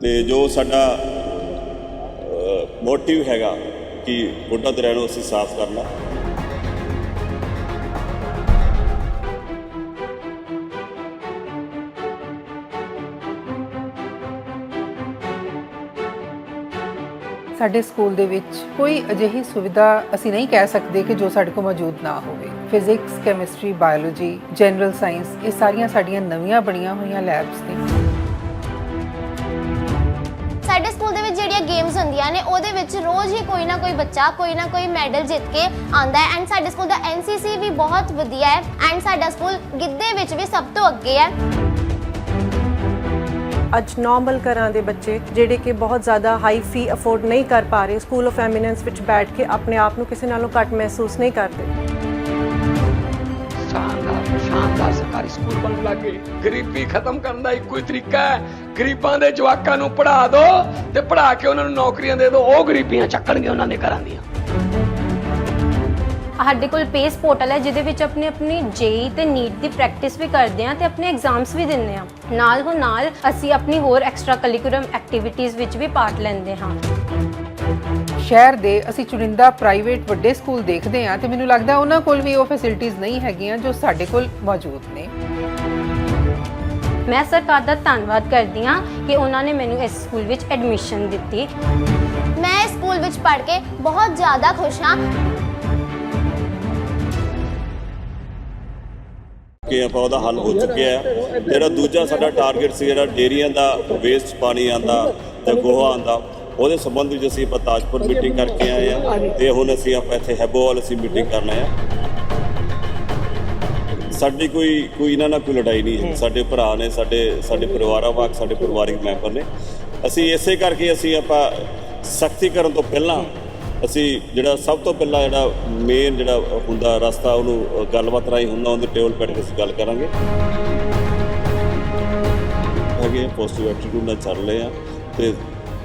ਤੇ ਜੋ ਸਾਡਾ ਮੋਟਿਵ ਹੈਗਾ ਕਿ ਬੁੱਢਾ ਦਰਿਆ ਨੂੰ ਅਸੀਂ ਸਾਫ਼ ਕਰਨਾ। ਸਾਡੇ ਸਕੂਲ ਦੇ ਵਿੱਚ ਕੋਈ ਅਜਿਹੀ ਸੁਵਿਧਾ ਅਸੀਂ ਨਹੀਂ ਕਹਿ ਸਕਦੇ ਕਿ ਜੋ ਸਾਡੇ ਕੋਲ ਮੌਜੂਦ ਨਾ ਹੋਵੇ। Physics chemistry biology general science ਇਹ ਸਾਰੀਆਂ ਸਾਡੀਆਂ ਨਵੀਆਂ ਬਣੀਆਂ ਹੋਈਆਂ ਲੈਬਸ ਨੇ। ਸਾਡੇ ਸਕੂਲ ਦੇ ਵਿੱਚ ਜਿਹੜੀਆਂ ਗੇਮਸ ਹੁੰਦੀਆਂ ਨੇ ਉਹਦੇ ਵਿੱਚ ਰੋਜ਼ ਹੀ ਕੋਈ ਨਾ ਕੋਈ ਬੱਚਾ ਕੋਈ ਨਾ ਕੋਈ ਮੈਡਲ ਜਿੱਤ ਕੇ ਆਂਦਾ ਹੈ। ਐਂਡ ਸਾਡੇ ਸਕੂਲ ਦਾ ਐਨਸੀਸੀ ਵੀ ਬਹੁਤ ਵਧੀਆ ਹੈ। ਐਂਡ ਸਾਡਾ ਸਕੂਲ ਗਿੱਧੇ ਵਿੱਚ ਵੀ ਸਭ ਤੋਂ ਅੱਗੇ ਹੈ। ਅੱਜ ਨਾਰਮਲ ਘਰਾਂ ਦੇ ਬੱਚੇ ਜਿਹੜੇ ਕਿ ਬਹੁਤ ਜ਼ਿਆਦਾ ਹਾਈ ਫੀ ਅਫੋਰਡ ਨਹੀਂ ਕਰ ਪਾ ਰਹੇ ਸਕੂਲ ਆਫ ਐਮੀਨੈਂਸ ਵਿੱਚ ਬੈਠ ਕੇ ਆਪਣੇ ਆਪ ਨੂੰ ਕਿਸੇ ਨਾਲੋਂ ਘੱਟ ਮਹਿਸੂਸ ਨਹੀਂ ਕਰਦੇ। ਸ਼ਾਨਦਾਰ ਸਰਕਾਰੀ ਸਕੂਲ ਬਣਨ ਲੱਗੇ ਗਰੀਬੀ ਖਤਮ ਕਰਨ ਦਾ ਇੱਕੋ ਹੀ ਤਰੀਕਾ ਹੈ। ਗਰੀਬਾਂ ਦੇ ਜਵਾਕਾਂ ਨੂੰ ਪੜ੍ਹਾ ਦਿਓ ਤੇ ਪੜ੍ਹਾ ਕੇ ਉਹਨਾਂ ਨੂੰ ਨੌਕਰੀਆਂ ਦੇ ਦਿਓ ਉਹ ਗਰੀਬੀਆਂ ਚੱਕਣਗੇ ਉਹਨਾਂ ਦੇ ਘਰਾਂ ਦੀਆਂ। ਸਾਡੇ ਕੋਲ ਪੇਸ ਪੋਰਟਲ ਹੈ, ਜਿਹਦੇ ਵਿੱਚ ਆਪਣੀ ਆਪਣੀ ਜੇਈ ਤੇ ਨੀਟ ਦੀ ਪ੍ਰੈਕਟਿਸ ਵੀ ਕਰਦੇ ਹਾਂ ਤੇ ਆਪਣੇ ਐਗਜ਼ਾਮਸ ਵੀ ਦਿੰਦੇ ਹਾਂ। ਨਾਲ ਹੋ ਨਾਲ ਅਸੀਂ ਆਪਣੀ ਹੋਰ ਐਕਸਟਰਾ ਕਰਿਕੂਲਮ ਐਕਟੀਵਿਟੀਜ਼ ਵਿੱਚ ਵੀ ਪਾਰਟ ਲੈਂਦੇ ਹਾਂ। ਸ਼ਹਿਰ ਦੇ ਅਸੀਂ ਚੁਣਿੰਦਾ ਪ੍ਰਾਈਵੇਟ ਵੱਡੇ ਸਕੂਲ ਦੇਖਦੇ ਹਾਂ ਤੇ ਮੈਨੂੰ ਲੱਗਦਾ ਉਹਨਾਂ ਕੋਲ ਵੀ ਉਹ ਫੈਸਿਲਿਟੀਆਂ ਨਹੀਂ ਹੈਗੀਆਂ ਜੋ ਸਾਡੇ ਕੋਲ ਮੌਜੂਦ ਨੇ। ਮੈਂ ਸਰਕਾਰ ਦਾ ਧੰਨਵਾਦ ਕਰਦੀ ਹਾਂ ਕਿ ਉਹਨਾਂ ਨੇ ਮੈਨੂੰ ਇਸ ਸਕੂਲ ਵਿੱਚ ਐਡਮਿਸ਼ਨ ਦਿੱਤੀ। ਮੈਂ ਇਸ ਸਕੂਲ ਵਿੱਚ ਪੜ੍ਹ ਕੇ ਬਹੁਤ ਜ਼ਿਆਦਾ ਖੁਸ਼ ਹਾਂ। ਕਿ ਆਪਾਂ ਉਹਦਾ ਹੱਲ ਹੋ ਚੁੱਕਿਆ ਹੈ। ਜਿਹੜਾ ਦੂਜਾ ਸਾਡਾ ਟਾਰਗੇਟ ਸੀ ਜਿਹੜਾ ਡੇਰੀਆਂ ਦਾ ਵੇਸਟ ਪਾਣੀ ਆਂਦਾ ਤੇ ਗੋਹਾ ਆਂਦਾ ਉਹਦੇ ਸੰਬੰਧ ਵਿੱਚ ਅਸੀਂ ਆਪਾਂ ਤਾਜਪੁਰ ਮੀਟਿੰਗ ਕਰਕੇ ਆਏ ਆ ਤੇ ਹੁਣ ਅਸੀਂ ਆਪਾਂ ਇੱਥੇ ਹੈਬੋਵਾਲ ਅਸੀਂ ਮੀਟਿੰਗ ਕਰਨਾ ਆ ਸਾਡੀ ਕੋਈ ਕੋਈ ਇਹਨਾਂ ਨਾਲ ਕੋਈ ਲੜਾਈ ਨਹੀਂ ਹੈ। ਸਾਡੇ ਭਰਾ ਨੇ, ਸਾਡੇ ਸਾਡੇ ਪਰਿਵਾਰਾਂ ਵਾਂਗ, ਸਾਡੇ ਪਰਿਵਾਰਿਕ ਮੈਂਬਰ ਨੇ। ਅਸੀਂ ਇਸੇ ਕਰਕੇ ਅਸੀਂ ਆਪਾਂ ਸਖਤੀ ਕਰਨ ਤੋਂ ਪਹਿਲਾਂ ਅਸੀਂ ਜਿਹੜਾ ਸਭ ਤੋਂ ਪਹਿਲਾਂ ਜਿਹੜਾ ਮੇਨ ਜਿਹੜਾ ਹੁੰਦਾ ਰਸਤਾ, ਉਹਨੂੰ ਗੱਲਬਾਤ ਰਾਹੀਂ ਹੁੰਦਾ, ਉਹਦੇ ਟੇਬਲ ਬੈਠ ਕੇ ਅਸੀਂ ਗੱਲ ਕਰਾਂਗੇ। ਹੈਗੇ ਪੋਜ਼ਿਟਿਵ ਐਟੀਟਿਊਡ ਨਾਲ ਚੱਲ ਰਹੇ ਆ ਤੇ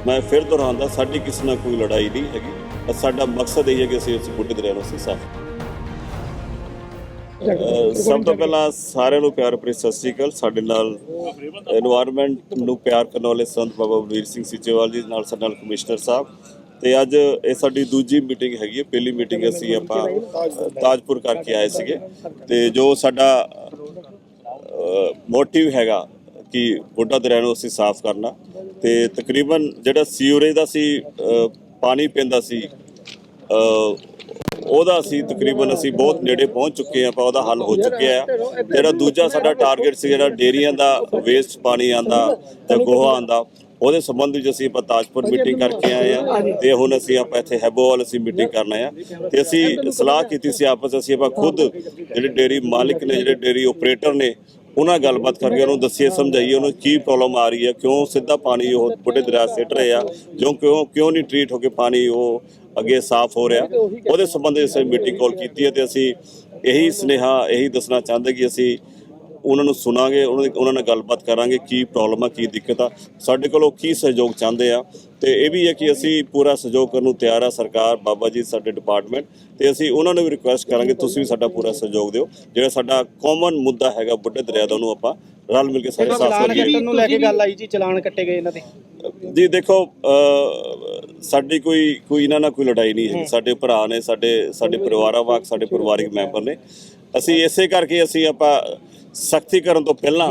ਮੈਂ ਫਿਰ ਦੁਹਰਾਉਂਦਾ ਸਾਡੀ ਕਿਸੇ ਨਾਲ ਕੋਈ ਲੜਾਈ ਨਹੀਂ ਹੈਗੀ। ਸਾਡਾ ਮਕਸਦ ਇਹ ਹੈ ਕਿ ਅਸੀਂ ਇਸ ਬੁੱਢੇ ਦਰਿਆ ਨੂੰ ਸਾਫ਼ ਸਭ ਤੋਂ ਪਹਿਲਾਂ ਸਾਰਿਆਂ ਨੂੰ ਪਿਆਰ ਭਰੀ ਸਤਿ ਸ੍ਰੀ ਅਕਾਲ। ਸਾਡੇ ਨਾਲ এনवायरमेंट ਨੂੰ ਪਿਆਰ ਕਰਨ ਵਾਲੇ ਸੰਤ ਬਾਬਾ ਬਲਵੀਰ ਸਿੰਘ ਸਿੱਚੇਵਾਲ ਜੀ ਨਾਲ ਸਾਡੇ ਨਾਲ ਕਮਿਸ਼ਨਰ ਸਾਹਿਬ। ਤੇ ਅੱਜ ਇਹ ਸਾਡੀ ਦੂਜੀ ਮੀਟਿੰਗ ਹੈਗੀ ਹੈ। ਪਹਿਲੀ ਮੀਟਿੰਗ ਅਸੀਂ ਆਪਾਂ ਤਾਜਪੁਰ ਕਰਕੇ ਆਏ ਸੀਗੇ। ਤੇ ਜੋ ਸਾਡਾ ਮੋਟਿਵ ਹੈਗਾ ਕਿ ਬੁੱਢਾ ਦਰਿਆ ਨੂੰ ਅਸੀਂ ਸਾਫ਼ ਕਰਨਾ। ਤੇ ਤਕਰੀਬਨ ਜਿਹੜਾ ਸੀਵਰੇਜ ਦਾ ਸੀ ਪਾਣੀ ਪੈਂਦਾ ਸੀ ਉਹਦਾ ਅਸੀਂ ਤਕਰੀਬਨ ਅਸੀਂ ਬਹੁਤ ਨੇੜੇ ਪਹੁੰਚ ਚੁੱਕੇ ਹਾਂ, ਆਪਾਂ ਉਹਦਾ ਹੱਲ ਹੋ ਚੁੱਕਿਆ ਹੈ। ਜਿਹੜਾ ਦੂਜਾ ਸਾਡਾ ਟਾਰਗੇਟ ਸੀ, ਜਿਹੜਾ ਡੇਰੀਆਂ ਦਾ ਵੇਸਟ ਪਾਣੀ ਆਂਦਾ ਤੇ ਗੋਹਾ ਆਂਦਾ ਉਹਦੇ ਸੰਬੰਧ ਵਿੱਚ ਅਸੀਂ ਆਪਾਂ ਤਾਜਪੁਰ ਮੀਟਿੰਗ ਕਰਕੇ ਆਏ ਆ ਤੇ ਹੁਣ ਅਸੀਂ ਆਪਾਂ ਇੱਥੇ ਹੈਬੋਵਾਲ ਅਸੀਂ ਮੀਟਿੰਗ ਕਰਨਾ ਆ ਤੇ ਅਸੀਂ ਸਲਾਹ ਕੀਤੀ ਸੀ ਆਪਸ 'ਚ ਅਸੀਂ ਆਪਾਂ ਖੁਦ ਜਿਹੜੇ ਡੇਰੀ ਮਾਲਕ ਨੇ, ਜਿਹੜੇ ਡੇਰੀ ਆਪਰੇਟਰ ਨੇ ਉਹਨਾਂ ਗੱਲਬਾਤ ਕਰਕੇ ਉਹਨੂੰ ਦੱਸੀਏ, ਸਮਝਾਈਏ, ਉਹਨੂੰ ਕੀ ਪ੍ਰੋਬਲਮ ਆ ਰਹੀ ਹੈ, ਕਿਉਂ ਸਿੱਧਾ ਪਾਣੀ ਉਹ ਬੁੱਢੇ ਦਰਿਆ ਸਿੱਟ ਰਹੇ ਆ ਜੋ ਕਿਉਂ ਕਿਉਂ ਨਹੀਂ ਟ੍ਰੀਟ ਹੋ ਕੇ ਪਾਣੀ ਉਹ ਅੱਗੇ ਸਾਫ਼ ਹੋ ਰਿਹਾ। ਉਹਦੇ ਸੰਬੰਧ ਵਿੱਚ ਅਸੀਂ ਮੀਟਿੰਗ ਕਾਲ ਕੀਤੀ ਹੈ ਤੇ ਅਸੀਂ ਇਹੀ ਸੁਨੇਹਾ, ਇਹੀ ਦੱਸਣਾ ਚਾਹੁੰਦੇ ਕਿ ਅਸੀਂ ਉਹਨਾਂ ਨੂੰ ਸੁਣਾਂਗੇ ਉਹਨਾਂ ਦੀ ਉਹਨਾਂ ਨਾਲ ਗੱਲਬਾਤ ਕਰਾਂਗੇ ਕੀ ਪ੍ਰੋਬਲਮ ਆ ਕੀ ਦਿੱਕਤ ਆ। ਸਾਡੇ ਕੋਲੋਂ ਕੀ ਸਹਿਯੋਗ ਚਾਹੁੰਦੇ ਆ? ਤੇ ਇਹ ਵੀ ਹੈ ਕਿ ਅਸੀਂ ਪੂਰਾ ਸਹਿਯੋਗ ਕਰਨ ਨੂੰ ਤਿਆਰ ਆ ਸਰਕਾਰ ਬਾਬਾ ਜੀ ਸਾਡੇ ਡਿਪਾਰਟਮੈਂਟ ਤੇ ਅਸੀਂ ਉਹਨਾਂ ਨੂੰ ਵੀ ਰਿਕੁਐਸਟ ਕਰਾਂਗੇ ਤੁਸੀਂ ਵੀ ਸਾਡਾ ਪੂਰਾ ਸਹਿਯੋਗ ਦਿਓ। ਜਿਹੜਾ ਸਾਡਾ ਕਾਮਨ ਮੁੱਦਾ ਹੈਗਾ ਬੁੱਢੇ ਦਰਿਆ ਦਾ ਉਹਨੂੰ ਆਪਾਂ ਰਲ ਮਿਲ ਕੇ ਸਾਰੇ ਚਲਾਨ ਕਰੀਏ ਨੂੰ ਲੈ ਕੇ ਗੱਲ ਆਈ ਜੀ ਚਲਾਨ ਕੱਟੇ ਗਏ ਇਹਨਾਂ ਦੇ। ਜੀ ਦੇਖੋ ਸਾਡੀ ਕੋਈ ਕੋਈ ਇਹਨਾਂ ਨਾਲ ਕੋਈ ਲੜਾਈ ਨਹੀਂ ਹੈ। ਸਾਡੇ ਭਰਾ ਨੇ ਸਾਡੇ ਸਾਡੇ ਪਰਿਵਾਰਾਂ ਵਾਂਗ ਸਾਡੇ ਪਰਿਵਾਰਿਕ ਮੈਂਬਰ ਨੇ। ਅਸੀਂ ਇਸੇ ਕਰਕੇ ਅਸੀਂ ਆਪਾਂ ਸਖਤੀ ਕਰਨ ਤੋਂ ਪਹਿਲਾਂ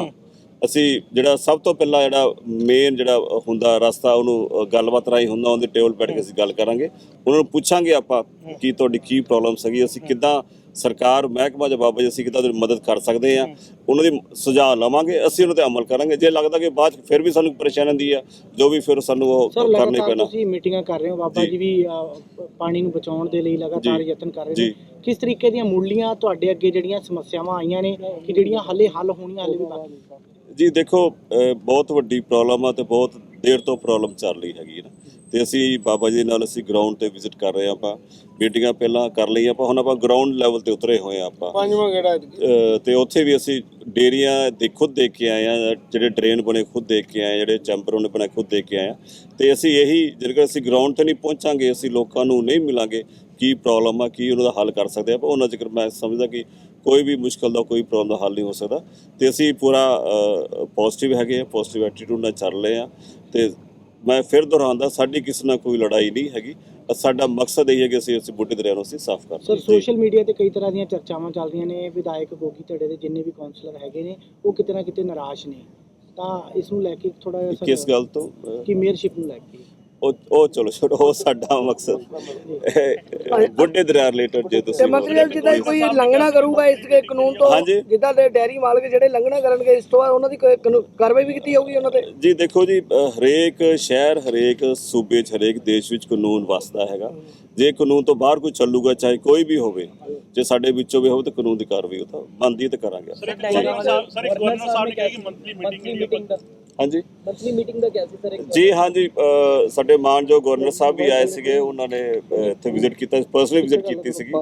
ਅਸੀਂ ਜਿਹੜਾ ਸਭ ਤੋਂ ਪਹਿਲਾਂ ਜਿਹੜਾ ਮੇਨ ਜਿਹੜਾ ਹੁੰਦਾ ਰਸਤਾ ਉਹਨੂੰ ਗੱਲਬਾਤ ਰਾਹੀਂ ਹੁੰਦਾ ਉਹਦੇ ਟੇਬਲ ਬੈਠ ਕੇ ਅਸੀਂ ਗੱਲ ਕਰਾਂਗੇ ਉਹਨਾਂ ਨੂੰ ਪੁੱਛਾਂਗੇ ਆਪਾਂ ਕੀ ਤੁਹਾਡੀ ਕੀ ਪ੍ਰੋਬਲਮ ਸੀਗੀ ਅਸੀਂ ਕਿੱਦਾਂ ਸਰਕਾਰ ਮਹਿਕਮਾ ਜਾਂ ਬਾਬਾ ਜੀ ਅਸੀਂ ਕਿੱਦਾਂ ਤੁਹਾਡੀ ਮਦਦ ਕਰ ਸਕਦੇ ਆ ਉਹਨਾਂ ਦੀ ਸੁਝਾਅ ਲਵਾਂਗੇ ਅਸੀਂ ਉਹਨਾਂ ਤੇ ਅਮਲ ਕਰਾਂਗੇ ਜੇ ਲੱਗਦਾ ਕਿ ਬਾਅਦ ਫਿਰ ਵੀ ਸਾਨੂੰ ਪਰੇਸ਼ਾਨੀ ਆਉਂਦੀ ਆ ਜੋ ਵੀ ਫਿਰ ਸਾਨੂੰ ਉਹ ਕਰਨੀ ਪੈਣਾ ਤੁਸੀਂ ਮੀਟਿੰਗਾਂ ਕਰ ਰਹੇ ਹੋ ਬਾਬਾ ਜੀ। ਵੀ ਪਾਣੀ ਨੂੰ ਬਚਾਉਣ ਦੇ ਲਈ ਲਗਾਤਾਰ। ਯਤਨ ਕਰ ਰਹੇ। ਨੇ ਕਿਸ ਤਰੀਕੇ ਦੀਆਂ ਮੁੱਢਲੀਆਂ ਤੁਹਾਡੇ ਅੱਗੇ ਜਿਹੜੀਆਂ ਸਮੱਸਿਆਵਾਂ ਆਈਆਂ ਨੇ ਕਿ ਜਿਹੜੀਆਂ ਹਲੇ ਹੱਲ ਹੋਣੀਆਂ ਹਲੇ ਵੀ ਬਾਕੀ ਨੇ? ਜੀ ਦੇਖੋ ਬਹੁਤ ਵੱਡੀ ਪ੍ਰੋਬਲਮ ਆ ਤੇ ਬਹੁਤ ਦੇਰ ਤੋਂ ਪ੍ਰੋਬਲਮ ਚੱਲ ਰਹੀ ਹੈਗੀ ਨਾ। ਤੇ ਅਸੀਂ ਬਾਬਾ ਜੀ ਨਾਲ ਅਸੀਂ ਗਰਾਊਂਡ ਤੇ ਵਿਜ਼ਿਟ ਕਰ ਰਹੇ ਆਪਾਂ। ਮੀਟਿੰਗਾਂ ਪਹਿਲਾਂ ਕਰ ਲਈਆਂ ਆਪਾਂ ਹੁਣ ਆਪਾਂ ਗਰਾਊਂਡ ਲੈਵਲ ਤੇ ਉਤਰੇ ਹੋਏ ਆ ਆਪਾਂ। ਪੰਜਵਾਂ ਗੇੜਾ ਤੇ ਉੱਥੇ ਵੀ ਅਸੀਂ ਡੇਰੀਆਂ ਦੇ ਖੁਦ ਦੇਖ ਕੇ ਆਏ ਆ ਜਿਹੜੇ ਡਰੇਨ ਬਣੇ ਖੁਦ ਦੇਖ ਕੇ ਆਏ ਜਿਹੜੇ ਚੈਂਬਰ ਉਹਨੇ ਬਣੇ ਖੁਦ ਦੇਖ ਕੇ ਆਏ ਆ। ਤੇ ਅਸੀਂ ਇਹੀ ਜੇਕਰ ਅਸੀਂ ਗਰਾਊਂਡ ਤੇ ਨਹੀਂ ਪਹੁੰਚਾਂਗੇ ਅਸੀਂ ਲੋਕਾਂ ਨੂੰ ਨਹੀਂ ਮਿਲਾਂਗੇ ਕੀ ਪ੍ਰੋਬਲਮ ਆ ਕੀ ਉਹਨਾਂ ਦਾ ਹੱਲ ਕਰ ਸਕਦੇ ਆ। ਪਰ ਉਹਨਾਂ ਜ਼ਿਕਰ ਮੈਂ ਸਮਝਦਾ ਕਿ ਕੋਈ ਵੀ ਮੁਸ਼ਕਲ ਦਾ ਕੋਈ ਪ੍ਰੋਬਲਮ ਦਾ ਹੱਲ ਨਹੀਂ ਹੋ ਸਕਦਾ। ਤੇ ਅਸੀਂ ਪੂਰਾ ਪੋਜ਼ਿਟਿਵ ਹੈਗੇ ਆ ਪੋਜ਼ਿਟਿਵ ਐਟੀਟਿਊਡ ਨਾਲ ਚੱਲ ਰਹੇ ਆ। ਤੇ ਮੈਂ ਫਿਰ ਦੁਹਰਾਉਂਦਾ ਸਾਡੀ ਕਿਸੇ ਨਾਲ ਕੋਈ ਲੜਾਈ ਨਹੀਂ ਹੈਗੀ। ਸਾਡਾ ਮਕਸਦ ਇਹ ਹੈ ਕਿ ਅਸੀਂ ਇਸ ਬੁੱਢੇ ਦਰਿਆ ਨੂੰ ਅਸੀਂ ਸਾਫ਼ ਕਰ ਸਰ। ਸੋਸ਼ਲ ਮੀਡੀਆ ਤੇ ਕਈ ਤਰ੍ਹਾਂ ਦੀਆਂ ਚਰਚਾਵਾਂ ਚੱਲਦੀਆਂ ਨੇ ਵਿਧਾਇਕ ਗੋਗੀ ਧੜੇ ਦੇ ਜਿੰਨੇ ਵੀ ਕਾਉਂਸਲਰ ਹੈਗੇ ਨੇ ਉਹ ਕਿਤੇ ਨਾ ਕਿਤੇ ਨਿਰਾਸ਼ ਨੇ। ਤਾਂ ਇਸ ਨੂੰ ਲੈ ਕੇ ਥੋੜਾ ਜਿਹਾ ਕਿਸ ਗੱਲ ਤੋਂ? ਕਿ ਮੇਅਰਸ਼ਿਪ ਨੂੰ ਲੈ ਕੇ। ਉਹ ਉਹ ਚਲੋ ਛੋੜੋ ਉਹ ਸਾਡਾ ਮਕਸਦ। ਬੁੱਢੇ ਦਰਿਆ ਰਿਲੇਟਡ ਜੇ ਤੁਸੀਂ ਤੇ ਮਤਲਬ ਜਿੱਦਾਂ ਕੋਈ ਲੰਘਣਾ ਕਰੂਗਾ ਇਸ ਦੇ ਕਾਨੂੰਨ ਤੋਂ ਹਾਂਜੀ। ਜਿੱਦਾਂ ਦੇ ਡੈਰੀ ਮਾਲਕ ਜਿਹੜੇ ਲੰਘਣਾ ਕਰਨਗੇ ਇਸ ਤੋਂ ਬਾਅਦ ਉਹਨਾਂ ਦੀ ਕੋਈ ਕਾਰਵਾਈ ਵੀ ਕੀਤੀ ਜਾਊਗੀ ਉਹਨਾਂ ਤੇ? ਜੀ ਦੇਖੋ ਜੀ ਅ, ਹਰੇਕ ਸ਼ਹਿਰ ਹਰੇਕ ਸੂਬੇ 'ਚ ਹਰੇਕ ਦੇਸ਼ ਵਿੱਚ ਕਾਨੂੰਨ ਵਸਦਾ ਹੈਗਾ। ਜੇ ਕਾਨੂੰਨ ਤੋਂ ਬਾਹਰ ਕੋਈ ਚੱਲੂਗਾ ਚਾਹੇ ਕੋਈ ਵੀ ਹੋਵੇ ਜੇ ਸਾਡੇ ਵਿੱਚੋਂ ਵੀ ਹੋਵੇ ਤਾਂ ਕਾਨੂੰਨ ਦੀ ਕਾਰਵਾਈ ਉਹ ਤਾਂ ਬਣਦੀ ਹੈ ਤੇ ਕਰਾਂਗੇ। ਸਰ ਇੱਕ ਗਵਰਨਰ ਸਾਹਿਬ ਨੇ ਕਿਹਾ ਕਿ ਮੰਥਲੀ ਮੀਟਿੰਗ ਦਾ ਹਾਂਜੀ। ਮੰਥਲੀ ਮੀਟਿੰਗ ਦਾ ਕਿਹਾ ਸੀ ਸਰ ਜੀ ਹਾਂਜੀ ਅ, ਸਾਡੇ ਮਾਨਯੋਗ ਗਵਰਨਰ ਸਾਹਿਬ ਵੀ ਆਏ ਸੀਗੇ ਉਹਨਾਂ ਨੇ ਅ, ਇੱਥੇ ਵਿਜ਼ਿਟ ਕੀਤਾ ਪਰਸਨਲੀ ਵਿਜ਼ਿਟ ਕੀਤੀ ਸੀਗੀ।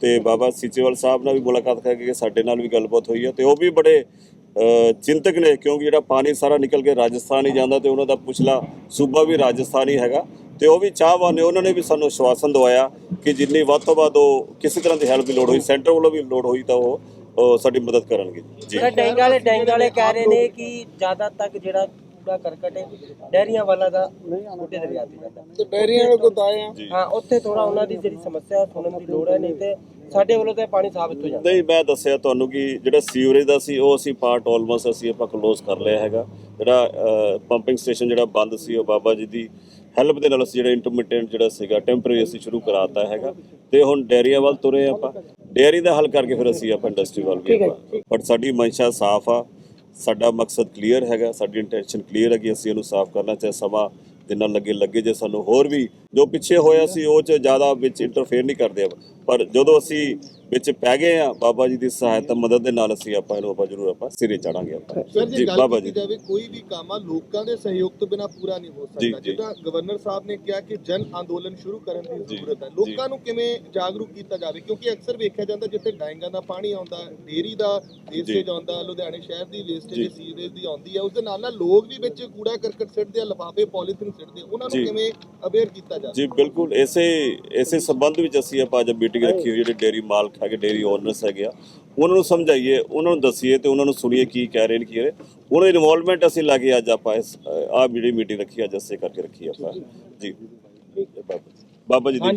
ਤੇ ਬਾਬਾ ਸੀਚੇਵਾਲ ਸਾਹਿਬ ਨਾਲ ਵੀ ਮੁਲਾਕਾਤ ਕਰਕੇ ਸਾਡੇ ਨਾਲ ਵੀ ਗੱਲਬਾਤ ਹੋਈ ਹੈ ਤੇ ਉਹ ਵੀ ਬੜੇ ਅ, ਚਿੰਤਕ ਨੇ ਕਿਉਂਕਿ ਜਿਹੜਾ ਪਾਣੀ ਸਾਰਾ ਨਿਕਲ ਕੇ ਰਾਜਸਥਾਨ ਹੀ ਜਾਂਦਾ ਤੇ ਉਹਨਾਂ ਦਾ ਪਿਛਲਾ ਸੂਬਾ ਵੀ ਰਾਜਸਥਾਨ ਹੀ ਹੈਗਾ। ਤੇ ਉਹ ਵੀ ਚਾਹਵਾਨ ਨੇ ਉਹਨਾਂ ਨੇ ਵੀ ਸਾਨੂੰ ਆਸ਼ਵਾਸਨ ਦਵਾਇਆ ਕਿ ਜਿੰਨੀ ਵੱਧ ਤੋਂ ਵੱਧ ਉਹ ਕਿਸੇ ਤਰ੍ਹਾਂ ਦੀ ਹੈਲਪ ਦੀ ਲੋੜ ਹੋਈ ਸੈਂਟਰ ਵੱਲੋਂ ਵੀ ਲੋੜ ਹੋਈ ਤਾਂ ਉਹ ਉਹ ਸਾਡੀ ਮਦਦ ਕਰਨਗੇ। ਜੀ। ਡੈਂਗ ਵਾਲੇ ਡੈਂਗ ਵਾਲੇ ਕਹਿ ਰਹੇ ਨੇ ਕਿ ਜ਼ਿਆਦਾ ਤੱਕ ਜਿਹੜਾ ਕੂੜਾ ਕਰਕਟ ਹੈ ਡੈਰੀਆਂ ਵਾਲਾ ਦਾ ਬੁੱਢੇ ਦਰਿਆ ਤੇ ਜਾਂਦਾ। ਤੇ ਡੈਰੀਆਂ ਨੂੰ ਕੋਤਾਏ ਆ। ਜੀ। ਹਾਂ ਉੱਥੇ ਥੋੜਾ ਉਹਨਾਂ ਦੀ ਜਿਹੜੀ ਸਮੱਸਿਆ ਸੁਣਨ ਦੀ ਲੋੜ ਹੈ ਨਹੀਂ ਤੇ ਸਾਡੇ ਵੱਲੋਂ ਤਾਂ ਪਾਣੀ ਸਾਬਤ ਹੋ ਜਾਂਦਾ। ਨਹੀਂ ਮੈਂ ਦੱਸਿਆ ਤੁਹਾਨੂੰ ਕਿ ਜਿਹੜਾ ਸੀਵਰੇਜ ਦਾ ਸੀ ਉਹ ਅਸੀਂ ਪਾਰਟ ਆਲਮੋਸਟ ਅਸੀਂ ਆਪਾਂ ਕਲੋਜ਼ ਕਰ ਲਿਆ ਹੈਗਾ। ਜਿਹੜਾ ਪੰਪਿੰਗ ਸਟੇਸ਼ਨ ਜਿਹੜਾ ਬੰਦ ਸੀ ਉਹ ਬਾਬਾ ਜੀ ਦੀ ਹੈਲਪ ਦੇ ਨਾਲ ਅਸੀਂ ਜਿਹੜਾ ਇੰਟਰਮਿਟੈਂਟ ਜਿਹੜਾ ਸੀਗਾ ਟੈਂਪਰੇਰੀ ਅਸੀਂ ਸ਼ੁਰੂ ਕਰਾਤਾ ਹੈਗਾ। ਤੇ ਹੁਣ ਡੈਰੀਆ ਵੱਲ ਤੁਰੇ ਆਪਾਂ। ਡੈਰੀ ਦਾ ਹੱਲ ਕਰਕੇ ਫਿਰ ਅਸੀਂ ਆਪਾਂ ਇੰਡਸਟਰੀ ਵੱਲ ਵੀ ਆਪਾਂ। ਬਟ ਸਾਡੀ ਮਨਸ਼ਾ ਸਾਫ਼ ਆ। ਸਾਡਾ ਮਕਸਦ ਕਲੀਅਰ ਹੈਗਾ। ਸਾਡੀ ਇੰਟੈਂਸ਼ਨ ਕਲੀਅਰ ਹੈ ਕਿ ਅਸੀਂ ਇਹਨੂੰ ਸਾਫ਼ ਕਰਨਾ। ਚਾਹੇ ਸਮਾਂ ਜਿੰਨਾ ਲੱਗੇ ਲੱਗੇ ਜੇ ਸਾਨੂੰ ਹੋਰ ਵੀ। ਜੋ ਪਿੱਛੇ ਹੋਇਆ ਸੀ ਉਹ ਚ ਜ਼ਿਆਦਾ ਵਿੱਚ ਇੰਟਰਫੇਅਰ ਨਹੀਂ ਕਰਦੇ। ਪਰ ਜਦੋਂ ਅਸੀਂ ਵਿੱਚ ਪੈ ਗਏ ਆ ਬਾਬਾ ਜੀ ਦੀ ਸਹਾਇਤਾ ਮਦਦ ਦੇ ਨਾਲ ਅਸੀਂ ਆਪਾਂ ਇਹਨੂੰ ਆਪਾਂ ਜ਼ਰੂਰ ਆਪਾਂ ਸਿਰੇ ਚਾੜਾਂਗੇ ਆਪਾਂ ਜੀ ਬਾਬਾ ਜੀ ਜਾਵੇ ਕੋਈ ਵੀ ਕੰਮ ਆ ਲੋਕਾਂ ਦੇ ਸਹਿਯੋਗ ਤੋਂ ਬਿਨਾ ਪੂਰਾ ਨਹੀਂ ਹੋ ਸਕਦਾ। ਜਿੱਦਾਂ ਗਵਰਨਰ ਸਾਹਿਬ ਨੇ ਕਿਹਾ ਕਿ ਜਨ ਅੰਦੋਲਨ ਸ਼ੁਰੂ ਕਰਨ ਦੀ ਜ਼ਰੂਰਤ ਹੈ। ਲੋਕਾਂ ਨੂੰ ਕਿਵੇਂ ਜਾਗਰੂਕ ਕੀਤਾ ਜਾਵੇ ਕਿਉਂਕਿ ਅਕਸਰ ਵੇਖਿਆ ਜਾਂਦਾ ਜਿੱਥੇ ਡਾਇੰਗਾਂ ਦਾ ਪਾਣੀ ਆਉਂਦਾ ਡੇਰੀ ਦਾ ਵੇਸਟੇਜ ਆਉਂਦਾ ਲੁਧਿਆਣੇ ਸ਼ਹਿਰ ਦੀ। ਵੇਸਟੇਜ ਸੀਵਰੇਜ ਦੀ ਆਉਂਦੀ ਹੈ ਉਸ ਦੇ ਨਾਲ ਨਾਲ ਲੋਕ ਵੀ ਵਿੱਚ ਕੂੜਾ ਕਰਕਟ ਸਿੱਟਦੇ ਆ ਲਿਫਾਫੇ ਪੋਲੀਥੀਨ ਸਿੱਟਦੇ। ਉਹਨਾਂ ਨੂੰ। ਕਿਵੇਂ ਅਵੇਅਰ ਕੀਤਾ ਜਾਵੇ ਜੀ ਬਿਲਕੁਲ ਇਸੇ ਇਸੇ ਸੰਬੰਧ ਵਿੱਚ ਅਸੀਂ ਆਪਾਂ ਅੱਜ ਮੀਟਿੰਗ ਰੱਖੀ ਹੋਈ ਜਿਹੜੇ ਡੇਰੀ ਮਾਲਕ ਹੈਗੇ ਡੇਰੀ ਓਨਰਸ ਹੈਗੇ ਆ। ਉਹਨਾਂ ਨੂੰ ਸਮਝਾਈਏ, ਉਹਨਾਂ ਨੂੰ ਦੱਸੀਏ ਤੇ ਉਹਨਾਂ ਨੂੰ ਸੁਣੀਏ ਕੀ ਕਹਿ ਰਹੇ ਨੇ, ਕੀ ਰਹੇ ਉਹਨਾਂ ਦੀ ਇਨਵੋਲਵਮੈਂਟ ਅਸੀਂ ਲਾ ਕੇ ਅੱਜ ਆਪਾਂ ਇਸ ਆਹ ਜਿਹੜੀ ਮੀਟਿੰਗ ਰੱਖੀ, ਅੱਜ ਅਸੀਂ ਕਰਕੇ ਰੱਖੀ ਆਪਾਂ। ਜੀ। ਬਾਬਾ ਜੀ ਦੀ